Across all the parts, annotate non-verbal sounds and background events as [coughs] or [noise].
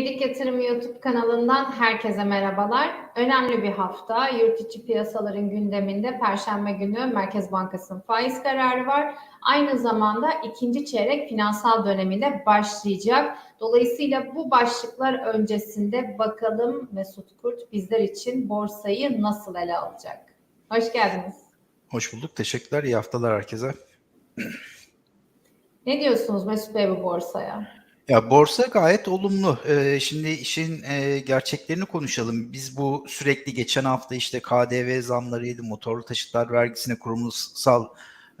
Girdik Yatırım YouTube kanalından herkese merhabalar. Önemli bir hafta. Yurt içi piyasaların gündeminde Perşembe günü Merkez Bankası'nın faiz kararı var. Aynı zamanda ikinci çeyrek finansal döneminde başlayacak. Dolayısıyla bu başlıklar öncesinde bakalım Mesut Kurt bizler için borsayı nasıl ele alacak? Hoş geldiniz. Hoş bulduk. Teşekkürler. İyi haftalar herkese. Ne diyorsunuz Mesut Bey bu borsaya? Ya borsa gayet olumlu. Ee, şimdi işin e, gerçeklerini konuşalım. Biz bu sürekli geçen hafta işte KDV zamlarıydı, motorlu taşıtlar vergisine kurumsal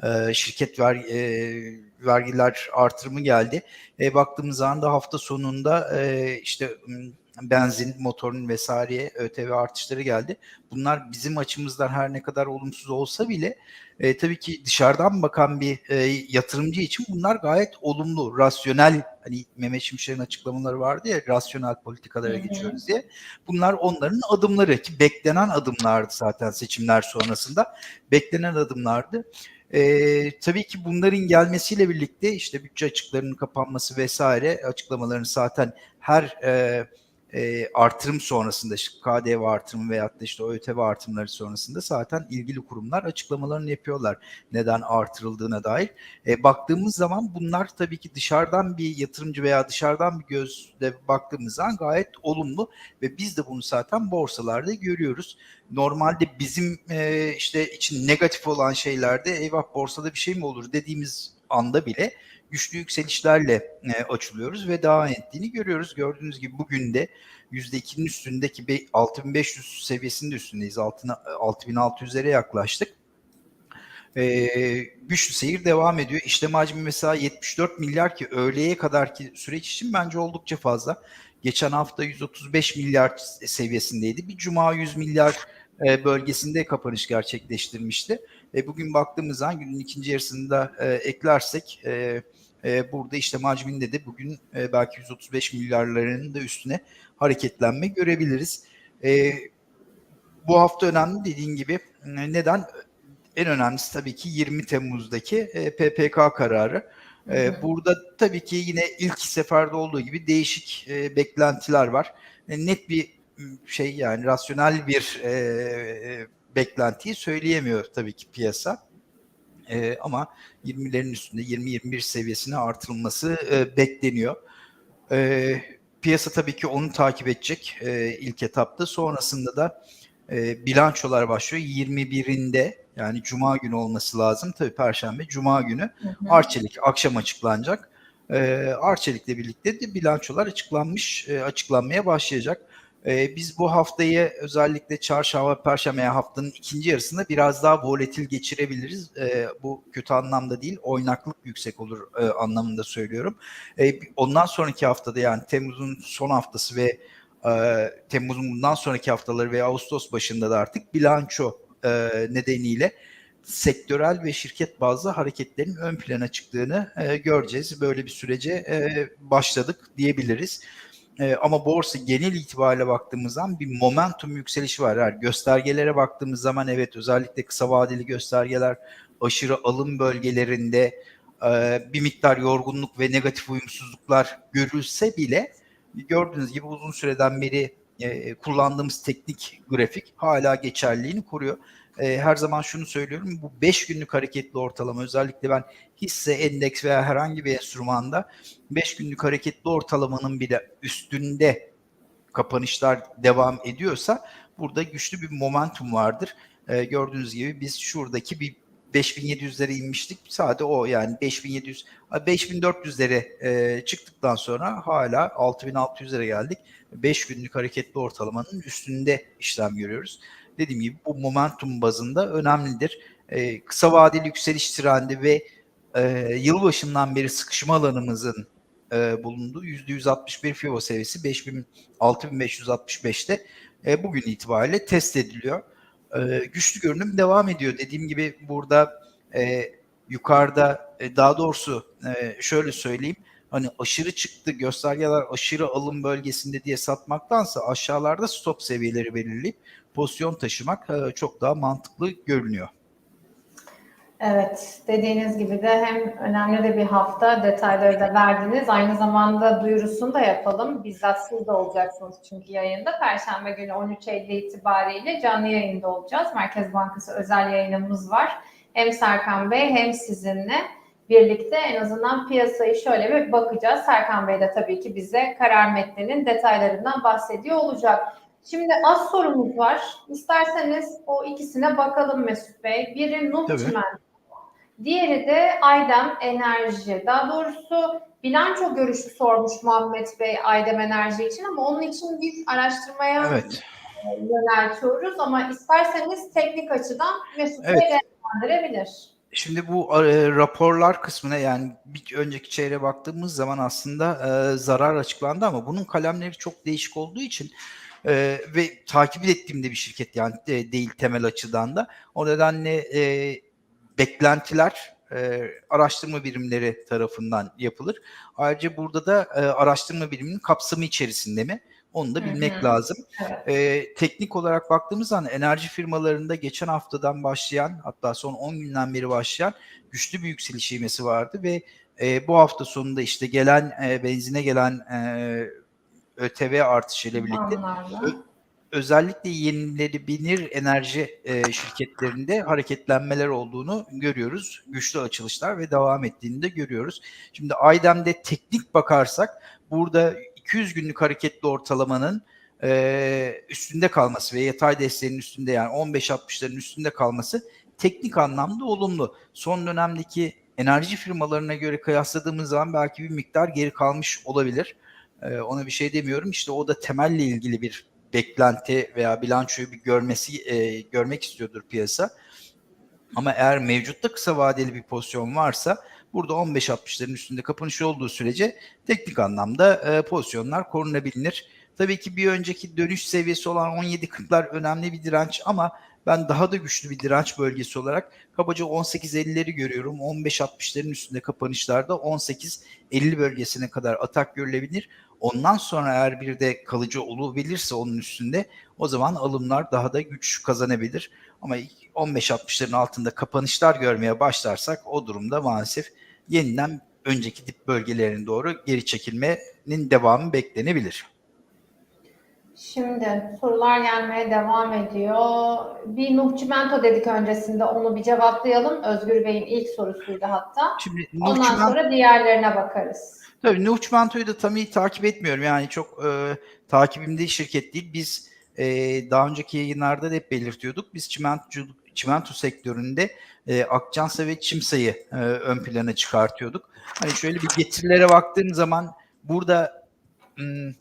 e, şirket ver, e, vergiler artırımı geldi. E, baktığımız zaman da hafta sonunda e, işte benzin, motorun vesaireye ÖTV artışları geldi. Bunlar bizim açımızdan her ne kadar olumsuz olsa bile e, tabii ki dışarıdan bakan bir e, yatırımcı için bunlar gayet olumlu, rasyonel hani Mehmet Şimşek'in açıklamaları vardı ya rasyonel politikalara Hı-hı. geçiyoruz diye. Bunlar onların adımları ki beklenen adımlardı zaten seçimler sonrasında. Beklenen adımlardı. Ee, tabii ki bunların gelmesiyle birlikte işte bütçe açıklarının kapanması vesaire açıklamalarını zaten her e, e, artırım sonrasında KDV artırımı veyahut da işte ÖTV artırımları sonrasında zaten ilgili kurumlar açıklamalarını yapıyorlar neden artırıldığına dair. E, baktığımız zaman bunlar tabii ki dışarıdan bir yatırımcı veya dışarıdan bir gözle baktığımız zaman gayet olumlu ve biz de bunu zaten borsalarda görüyoruz. Normalde bizim e, işte için negatif olan şeylerde eyvah borsada bir şey mi olur dediğimiz anda bile güçlü yükselişlerle e, açılıyoruz ve devam ettiğini görüyoruz. Gördüğünüz gibi bugün de %2'nin üstündeki 6500 seviyesinin üstündeyiz. 6600'lere yaklaştık. E, güçlü seyir devam ediyor. İşlem hacmi mesela 74 milyar ki öğleye kadar ki süreç için bence oldukça fazla. Geçen hafta 135 milyar seviyesindeydi. Bir cuma 100 milyar e, bölgesinde kapanış gerçekleştirmişti. E, bugün baktığımız zaman günün ikinci yarısında e, eklersek e, e, burada işlem hacminde de bugün e, belki 135 milyarların da üstüne hareketlenme görebiliriz. E, bu hafta önemli dediğin gibi. Neden? En önemlisi tabii ki 20 Temmuz'daki e, PPK kararı. E, burada tabii ki yine ilk seferde olduğu gibi değişik e, beklentiler var. E, net bir şey yani rasyonel bir e, beklentiyi söyleyemiyor tabii ki piyasa. E, ama 20'lerin üstünde 20-21 seviyesine artırılması e, bekleniyor. E, piyasa tabii ki onu takip edecek e, ilk etapta. Sonrasında da e, bilançolar başlıyor. 21'inde yani Cuma günü olması lazım. Tabii Perşembe, Cuma günü hı hı. Arçelik akşam açıklanacak. E, Arçelik'le birlikte de bilançolar açıklanmış, e, açıklanmaya başlayacak. Ee, biz bu haftayı özellikle çarşamba, perşembe haftanın ikinci yarısında biraz daha volatil geçirebiliriz. Ee, bu kötü anlamda değil, oynaklık yüksek olur e, anlamında söylüyorum. Ee, ondan sonraki haftada yani Temmuz'un son haftası ve e, Temmuz'un bundan sonraki haftaları ve Ağustos başında da artık bilanço e, nedeniyle sektörel ve şirket bazlı hareketlerin ön plana çıktığını e, göreceğiz. Böyle bir sürece e, başladık diyebiliriz. Ee, ama borsa genel itibariyle baktığımız zaman bir momentum yükselişi var. Yani göstergelere baktığımız zaman evet özellikle kısa vadeli göstergeler aşırı alım bölgelerinde e, bir miktar yorgunluk ve negatif uyumsuzluklar görülse bile gördüğünüz gibi uzun süreden beri e, kullandığımız teknik grafik hala geçerliliğini koruyor. E, her zaman şunu söylüyorum bu 5 günlük hareketli ortalama özellikle ben hisse, endeks veya herhangi bir enstrümanda 5 günlük hareketli ortalamanın bile üstünde kapanışlar devam ediyorsa burada güçlü bir momentum vardır. E, gördüğünüz gibi biz şuradaki bir 5700'lere inmiştik. Sadece o yani 5700 5400'lere e, çıktıktan sonra hala 6600'lere geldik. 5 günlük hareketli ortalamanın üstünde işlem görüyoruz. Dediğim gibi bu momentum bazında önemlidir. E, kısa vadeli yükseliş trendi ve e, yılbaşından beri sıkışma alanımızın e, bulunduğu %161 FIBO seviyesi 5000 6565'te e, bugün itibariyle test ediliyor. E, güçlü görünüm devam ediyor. Dediğim gibi burada e, yukarıda e, daha doğrusu e, şöyle söyleyeyim hani aşırı çıktı göstergeler aşırı alım bölgesinde diye satmaktansa aşağılarda stop seviyeleri belirleyip pozisyon taşımak e, çok daha mantıklı görünüyor. Evet, dediğiniz gibi de hem önemli de bir hafta detayları da verdiniz. Aynı zamanda duyurusunu da yapalım. Bizzat siz de olacaksınız çünkü yayında. Perşembe günü 13.50 itibariyle canlı yayında olacağız. Merkez Bankası özel yayınımız var. Hem Serkan Bey hem sizinle birlikte en azından piyasayı şöyle bir bakacağız. Serkan Bey de tabii ki bize karar metninin detaylarından bahsediyor olacak. Şimdi az sorumuz var. İsterseniz o ikisine bakalım Mesut Bey. Biri Nuh Tabii. Diğeri de Aydem Enerji. Daha doğrusu bilanço görüşü sormuş Muhammed Bey Aydem Enerji için ama onun için biz araştırmaya Evet. yöneltiyoruz. Ama isterseniz teknik açıdan Mesut Evet. Bey değerlendirebilir. Şimdi bu e, raporlar kısmına yani bir önceki çeyreğe baktığımız zaman aslında e, zarar açıklandı ama bunun kalemleri çok değişik olduğu için e, ve takip ettiğimde bir şirket yani de- değil temel açıdan da o nedenle e, beklentiler e, araştırma birimleri tarafından yapılır. Ayrıca burada da e, araştırma biriminin kapsamı içerisinde mi onu da bilmek hı. lazım. Evet. E, teknik olarak baktığımız zaman enerji firmalarında geçen haftadan başlayan hatta son 10 günden beri başlayan güçlü bir yükseliş ivmesi vardı ve e, bu hafta sonunda işte gelen e, benzine gelen e, ÖTV artışıyla birlikte Anlarla. Özellikle yenilenebilir enerji e, şirketlerinde hareketlenmeler olduğunu görüyoruz. Güçlü açılışlar ve devam ettiğini de görüyoruz. Şimdi Aydem'de teknik bakarsak burada 200 günlük hareketli ortalamanın e, üstünde kalması ve yatay desteğinin üstünde yani 15-60'ların üstünde kalması teknik anlamda olumlu. Son dönemdeki enerji firmalarına göre kıyasladığımız zaman belki bir miktar geri kalmış olabilir. E, ona bir şey demiyorum. İşte o da temelle ilgili bir beklenti veya bilançoyu bir görmesi e, görmek istiyordur piyasa. Ama eğer mevcutta kısa vadeli bir pozisyon varsa burada 15-60'ların üstünde kapanış olduğu sürece teknik anlamda e, pozisyonlar korunabilir. Tabii ki bir önceki dönüş seviyesi olan 17-40'lar önemli bir direnç ama ben daha da güçlü bir direnç bölgesi olarak kabaca 18-50'leri görüyorum. 15-60'ların üstünde kapanışlarda 18-50 bölgesine kadar atak görülebilir. Ondan sonra eğer bir de kalıcı olabilirse onun üstünde o zaman alımlar daha da güç kazanabilir. Ama 15-60'ların altında kapanışlar görmeye başlarsak o durumda maalesef yeniden önceki dip bölgelerine doğru geri çekilmenin devamı beklenebilir. Şimdi sorular gelmeye devam ediyor. Bir Nuh Çimento dedik öncesinde onu bir cevaplayalım. Özgür Bey'in ilk sorusuydu hatta. Şimdi Ondan Nuh Çimen- sonra diğerlerine bakarız. Tabii Nuh Çimento'yu da tam iyi takip etmiyorum. Yani çok e, takibimde şirket değil. Biz e, daha önceki yayınlarda da hep belirtiyorduk. Biz çimento, çimento sektöründe e, Akçansa ve Çimsa'yı e, ön plana çıkartıyorduk. Hani şöyle bir getirilere baktığım zaman burada hmm,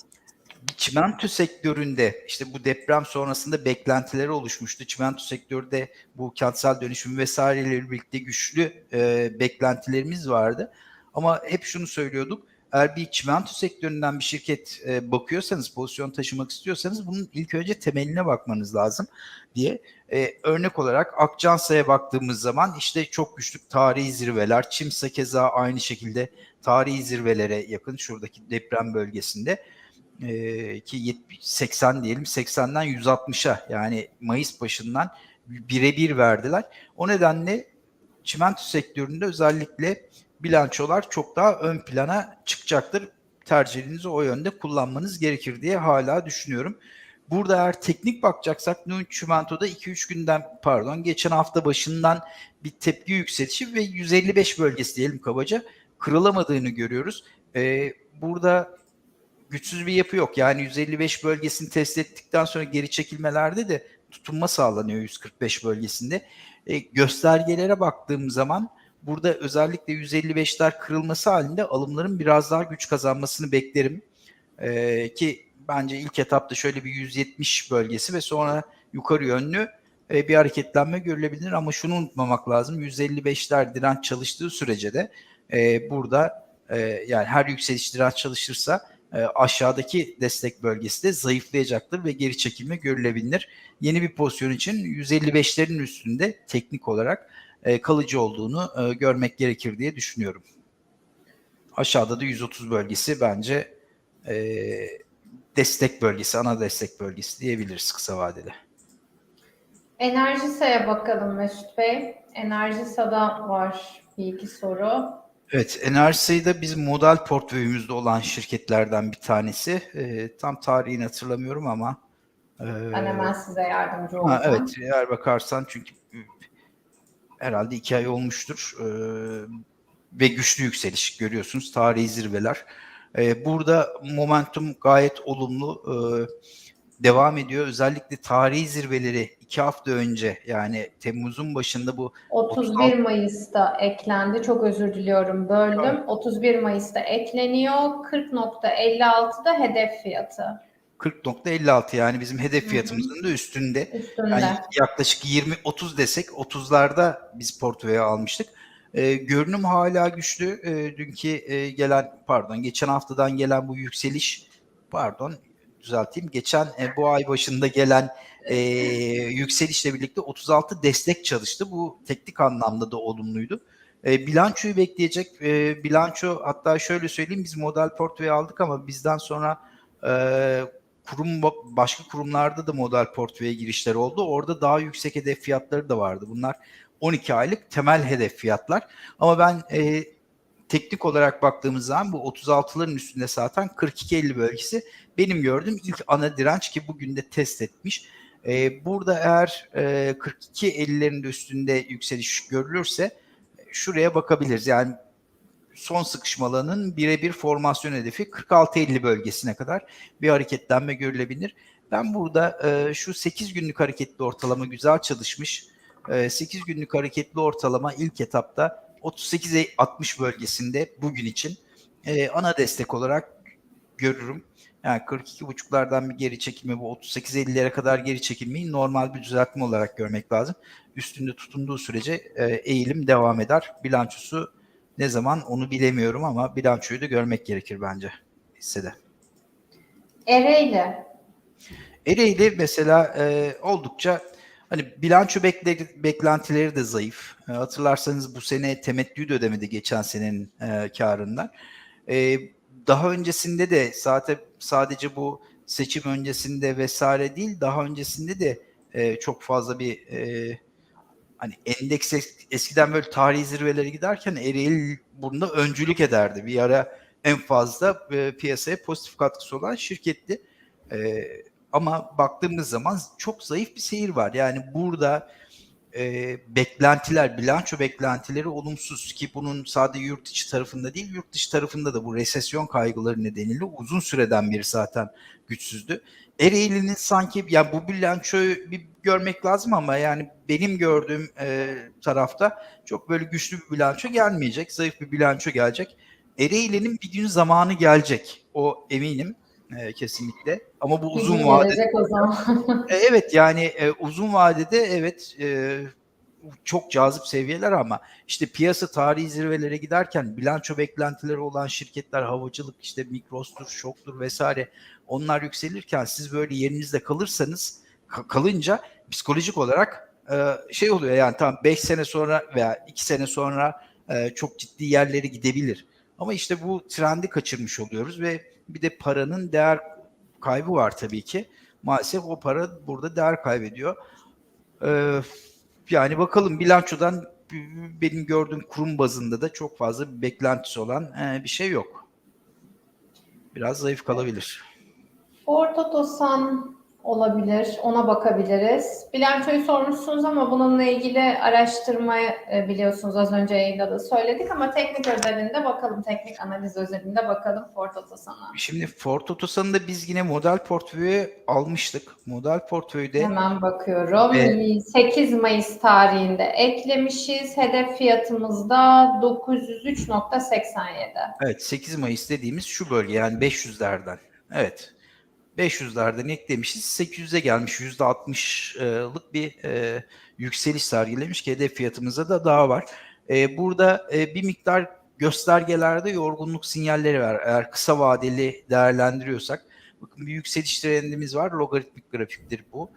çimento sektöründe işte bu deprem sonrasında beklentileri oluşmuştu. Çimento sektörde bu kentsel dönüşüm vesaireyle birlikte güçlü e, beklentilerimiz vardı. Ama hep şunu söylüyorduk. Eğer bir çimento sektöründen bir şirket e, bakıyorsanız, pozisyon taşımak istiyorsanız bunun ilk önce temeline bakmanız lazım diye. E, örnek olarak Akçansa'ya baktığımız zaman işte çok güçlü tarihi zirveler. Çimsa keza aynı şekilde tarihi zirvelere yakın şuradaki deprem bölgesinde e, ki 70, 80 diyelim 80'den 160'a yani Mayıs başından birebir verdiler. O nedenle çimento sektöründe özellikle bilançolar çok daha ön plana çıkacaktır. Tercihinizi o yönde kullanmanız gerekir diye hala düşünüyorum. Burada eğer teknik bakacaksak Nuh Çimento'da 2-3 günden pardon geçen hafta başından bir tepki yükselişi ve 155 bölgesi diyelim kabaca kırılamadığını görüyoruz. Ee, burada güçsüz bir yapı yok. Yani 155 bölgesini test ettikten sonra geri çekilmelerde de tutunma sağlanıyor 145 bölgesinde. E, göstergelere baktığım zaman burada özellikle 155'ler kırılması halinde alımların biraz daha güç kazanmasını beklerim. E, ki bence ilk etapta şöyle bir 170 bölgesi ve sonra yukarı yönlü e, bir hareketlenme görülebilir ama şunu unutmamak lazım. 155'ler direnç çalıştığı sürece de e, burada e, yani her yükseliş direnç çalışırsa e, aşağıdaki destek bölgesi de zayıflayacaktır ve geri çekilme görülebilir. Yeni bir pozisyon için 155'lerin üstünde teknik olarak e, kalıcı olduğunu e, görmek gerekir diye düşünüyorum. Aşağıda da 130 bölgesi bence e, destek bölgesi, ana destek bölgesi diyebiliriz kısa vadede. Enerjisa'ya bakalım Mesut Bey. Enerjisa'da var bir iki soru. Evet, Enerjisa'yı da bizim model portföyümüzde olan şirketlerden bir tanesi. Ee, tam tarihini hatırlamıyorum ama. e, Ben hemen size yardımcı olacağım. ha, evet, eğer bakarsan çünkü e, herhalde iki ay olmuştur. Ee, ve güçlü yükseliş görüyorsunuz. Tarihi zirveler. Ee, burada momentum gayet olumlu e, devam ediyor. Özellikle tarihi zirveleri iki hafta önce yani Temmuz'un başında bu 31 Mayıs'ta eklendi. Çok özür diliyorum böldüm. Evet. 31 Mayıs'ta ekleniyor. 40.56'da hedef fiyatı 40.56 yani bizim hedef fiyatımızın da üstünde. üstünde. Yani yaklaşık 20-30 desek 30'larda biz portföye almıştık. Ee, görünüm hala güçlü. Ee, dünkü e, gelen pardon geçen haftadan gelen bu yükseliş pardon düzelteyim. Geçen e, bu ay başında gelen e, yükselişle birlikte 36 destek çalıştı. Bu teknik anlamda da olumluydu. E, bilançoyu bekleyecek. E, bilanço hatta şöyle söyleyeyim biz model portföy aldık ama bizden sonra e, kurum başka kurumlarda da model portföye girişler oldu. Orada daha yüksek hedef fiyatları da vardı. Bunlar 12 aylık temel hedef fiyatlar. Ama ben e, teknik olarak baktığımız zaman bu 36'ların üstünde zaten 42-50 bölgesi benim gördüğüm ilk ana direnç ki bugün de test etmiş. E, burada eğer e, 42-50'lerin de üstünde yükseliş görülürse e, şuraya bakabiliriz. Yani son sıkışmalarının birebir formasyon hedefi 46-50 bölgesine kadar bir hareketlenme görülebilir. Ben burada e, şu 8 günlük hareketli ortalama güzel çalışmış. E, 8 günlük hareketli ortalama ilk etapta 38-60 bölgesinde bugün için e, ana destek olarak görürüm. Yani 42.5'lardan bir geri çekilme bu 38-50'lere kadar geri çekilmeyi normal bir düzeltme olarak görmek lazım. Üstünde tutunduğu sürece e, eğilim devam eder. Bilançosu ne zaman onu bilemiyorum ama bilançoyu da görmek gerekir bence hissede. Ereğli. Ereğli mesela e, oldukça hani bilanço bekle, beklentileri de zayıf. E, hatırlarsanız bu sene temettüyü de ödemedi geçen senenin e, karından. E, daha öncesinde de zaten sadece bu seçim öncesinde vesaire değil daha öncesinde de e, çok fazla bir e, hani endeks eskiden böyle tarihi zirvelere giderken Ereğli bunda öncülük ederdi. Bir ara en fazla e, piyasaya pozitif katkısı olan şirketti. E, ama baktığımız zaman çok zayıf bir seyir var. Yani burada e, beklentiler, bilanço beklentileri olumsuz ki bunun sadece yurt içi tarafında değil, yurt dışı tarafında da bu resesyon kaygıları nedeniyle uzun süreden beri zaten güçsüzdü. Ereğli'nin sanki ya bu bilançoyu bir görmek lazım ama yani benim gördüğüm e, tarafta çok böyle güçlü bir bilanço gelmeyecek. Zayıf bir bilanço gelecek. Ereğli'nin bir gün zamanı gelecek. O eminim e, kesinlikle. Ama bu uzun vadede e, Evet yani e, uzun vadede evet e, çok cazip seviyeler ama işte piyasa tarihi zirvelere giderken bilanço beklentileri olan şirketler havacılık işte Migros'tur, Şok'tur vesaire onlar yükselirken siz böyle yerinizde kalırsanız ka- kalınca psikolojik olarak e, şey oluyor yani tam 5 sene sonra veya 2 sene sonra e, çok ciddi yerlere gidebilir. Ama işte bu trendi kaçırmış oluyoruz ve bir de paranın değer kaybı var tabii ki maalesef o para burada değer kaybediyor. Ee, yani bakalım bilançodan benim gördüğüm kurum bazında da çok fazla bir beklentisi olan e, bir şey yok. Biraz zayıf kalabilir. Ford Otosan olabilir. Ona bakabiliriz. Bilançoyu sormuşsunuz ama bununla ilgili araştırma e, biliyorsunuz az önce yayında da söyledik ama teknik özelinde bakalım. Teknik analiz özelinde bakalım Ford Otosan'a. Şimdi Ford Otosan'ı da biz yine model portföyü almıştık. Model portföyde Hemen bakıyorum. Ve- 8 Mayıs tarihinde eklemişiz. Hedef fiyatımız da 903.87. evet 8 Mayıs dediğimiz şu bölge yani 500'lerden. Evet. 500'lerden eklemişiz. 800'e gelmiş %60'lık bir e, yükseliş sergilemiş ki hedef fiyatımızda da daha var. E, burada e, bir miktar göstergelerde yorgunluk sinyalleri var. Eğer kısa vadeli değerlendiriyorsak bakın bir yükseliş trendimiz var. Logaritmik grafiktir bu.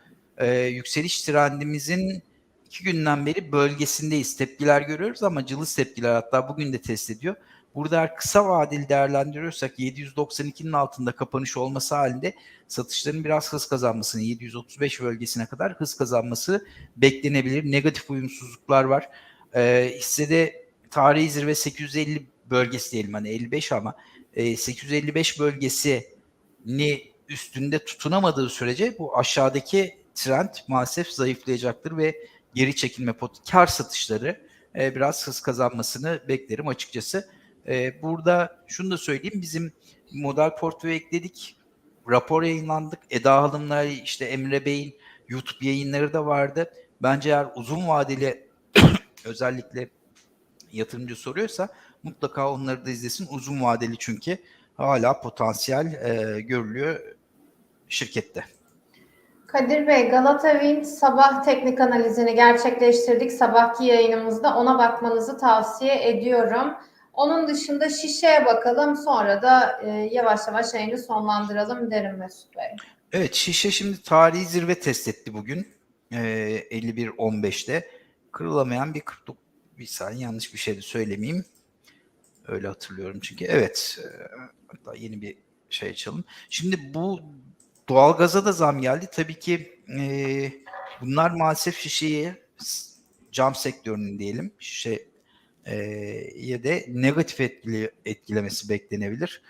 Yükseliş trendimizin iki günden beri bölgesindeyiz. Tepkiler görüyoruz ama cılız tepkiler hatta bugün de test ediyor. Burada eğer kısa vadeli değerlendiriyorsak 792'nin altında kapanış olması halinde satışların biraz hız kazanmasını 735 bölgesine kadar hız kazanması beklenebilir. Negatif uyumsuzluklar var. E, hissede tarihi zirve 850 bölgesi diyelim hani 55 ama e, 855 bölgesini üstünde tutunamadığı sürece bu aşağıdaki trend maalesef zayıflayacaktır ve geri çekilme pot kar satışları e, biraz hız kazanmasını beklerim açıkçası. E, burada şunu da söyleyeyim bizim model portföy ekledik. Rapor yayınlandık. Eda Hanım'la işte Emre Bey'in YouTube yayınları da vardı. Bence eğer uzun vadeli [coughs] özellikle yatırımcı soruyorsa mutlaka onları da izlesin. Uzun vadeli çünkü hala potansiyel e, görülüyor şirkette. Kadir Bey, Galata Wind sabah teknik analizini gerçekleştirdik. Sabahki yayınımızda ona bakmanızı tavsiye ediyorum. Onun dışında şişeye bakalım sonra da e, yavaş yavaş yayını sonlandıralım derim Mesut Bey. Evet şişe şimdi tarihi zirve test etti bugün. Ee, 51-15'te. Kırılamayan bir 49 bir saniye yanlış bir şey de söylemeyeyim. Öyle hatırlıyorum çünkü. Evet. e, hatta yeni bir şey açalım. Şimdi bu doğalgaza da zam geldi. Tabii ki e, bunlar maalesef şişeyi cam sektörünün diyelim şişe e, ya de negatif etkili, etkilemesi beklenebilir.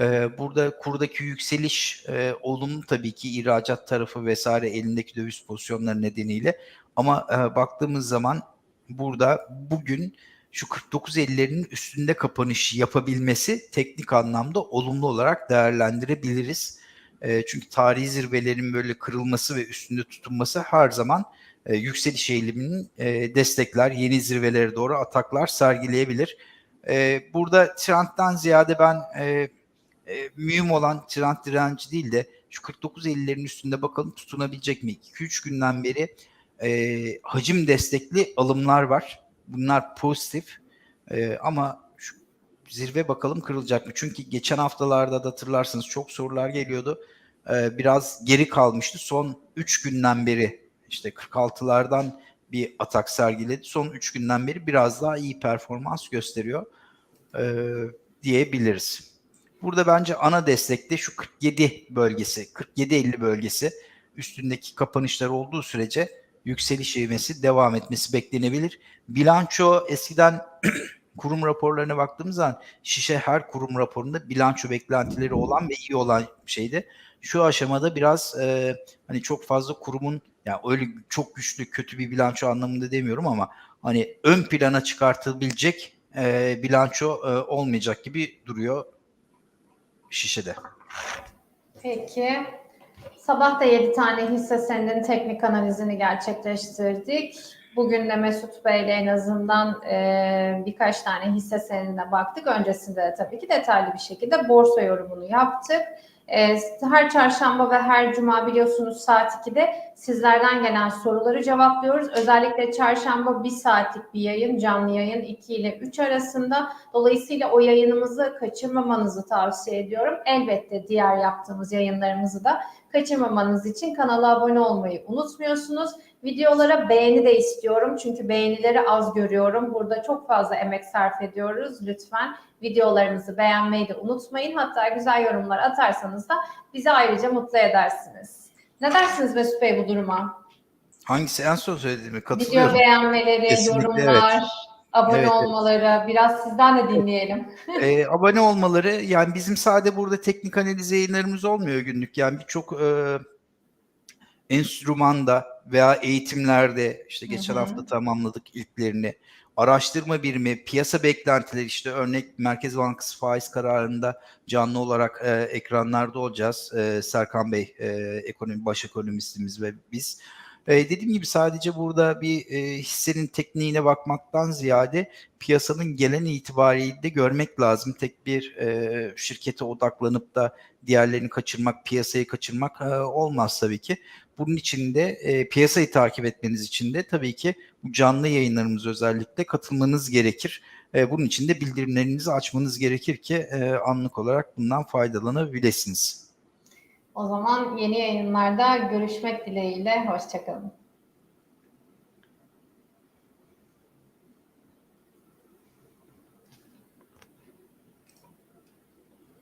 Ee, burada kurdaki yükseliş e, olumlu tabii ki ihracat tarafı vesaire elindeki döviz pozisyonları nedeniyle ama e, baktığımız zaman burada bugün şu 49.50'lerin üstünde kapanış yapabilmesi teknik anlamda olumlu olarak değerlendirebiliriz. E, çünkü tarihi zirvelerin böyle kırılması ve üstünde tutunması her zaman e, yükseliş eğiliminin e, destekler, yeni zirvelere doğru ataklar sergileyebilir. E, burada trendten ziyade ben e, e, mühim olan trend direnci değil de şu 49.50'lerin üstünde bakalım tutunabilecek mi? 2-3 günden beri e, hacim destekli alımlar var. Bunlar pozitif E, ama şu zirve bakalım kırılacak mı? Çünkü geçen haftalarda da hatırlarsınız çok sorular geliyordu. E, biraz geri kalmıştı. Son 3 günden beri işte 46'lardan bir atak sergiledi. Son 3 günden beri biraz daha iyi performans gösteriyor e, diyebiliriz. Burada bence ana destekte şu 47 bölgesi, 47-50 bölgesi üstündeki kapanışlar olduğu sürece yükseliş ivmesi devam etmesi beklenebilir. Bilanço eskiden [clears throat] kurum raporlarına baktığımız zaman şişe her kurum raporunda bilanço beklentileri olan ve iyi olan şeydi. Şu aşamada biraz e, hani çok fazla kurumun yani öyle çok güçlü kötü bir bilanço anlamında demiyorum ama hani ön plana çıkartılabilecek e, bilanço e, olmayacak gibi duruyor şişede. Peki. Sabah da 7 tane hisse senedinin teknik analizini gerçekleştirdik. Bugün de Mesut Bey'le en azından e, birkaç tane hisse senedine baktık. Öncesinde de tabii ki detaylı bir şekilde borsa yorumunu yaptık. E, her çarşamba ve her cuma biliyorsunuz saat 2'de sizlerden gelen soruları cevaplıyoruz. Özellikle çarşamba bir saatlik bir yayın, canlı yayın 2 ile 3 arasında. Dolayısıyla o yayınımızı kaçırmamanızı tavsiye ediyorum. Elbette diğer yaptığımız yayınlarımızı da kaçırmamanız için kanala abone olmayı unutmuyorsunuz. Videolara beğeni de istiyorum çünkü beğenileri az görüyorum. Burada çok fazla emek sarf ediyoruz. Lütfen videolarımızı beğenmeyi de unutmayın. Hatta güzel yorumlar atarsanız da bizi ayrıca mutlu edersiniz. Ne dersiniz Mesut Bey bu duruma? Hangisi en son söylediğimi Video katılıyorum. beğenmeleri, Kesinlikle, yorumlar, evet. abone Evet, evet. olmaları biraz sizden de dinleyelim. [laughs] Ee, abone olmaları yani bizim sadece burada teknik analiz yayınlarımız olmuyor günlük. Yani birçok e, enstrümanda veya eğitimlerde işte geçen Hı hı. hafta tamamladık ilklerini. Araştırma birimi, piyasa beklentileri işte örnek Merkez Bankası faiz kararında canlı olarak e, ekranlarda olacağız. E, Serkan Bey, e, ekonomi baş ekonomistimiz ve biz. E, dediğim gibi sadece burada bir e, hissenin tekniğine bakmaktan ziyade piyasanın gelen itibariyle de görmek lazım. Tek bir e, şirkete odaklanıp da diğerlerini kaçırmak, piyasayı kaçırmak e, olmaz tabii ki. Bunun için de e, piyasayı takip etmeniz için de tabii ki bu canlı yayınlarımız özellikle katılmanız gerekir. E, bunun için de bildirimlerinizi açmanız gerekir ki e, anlık olarak bundan faydalanabilirsiniz. O zaman yeni yayınlarda görüşmek dileğiyle. Hoşçakalın.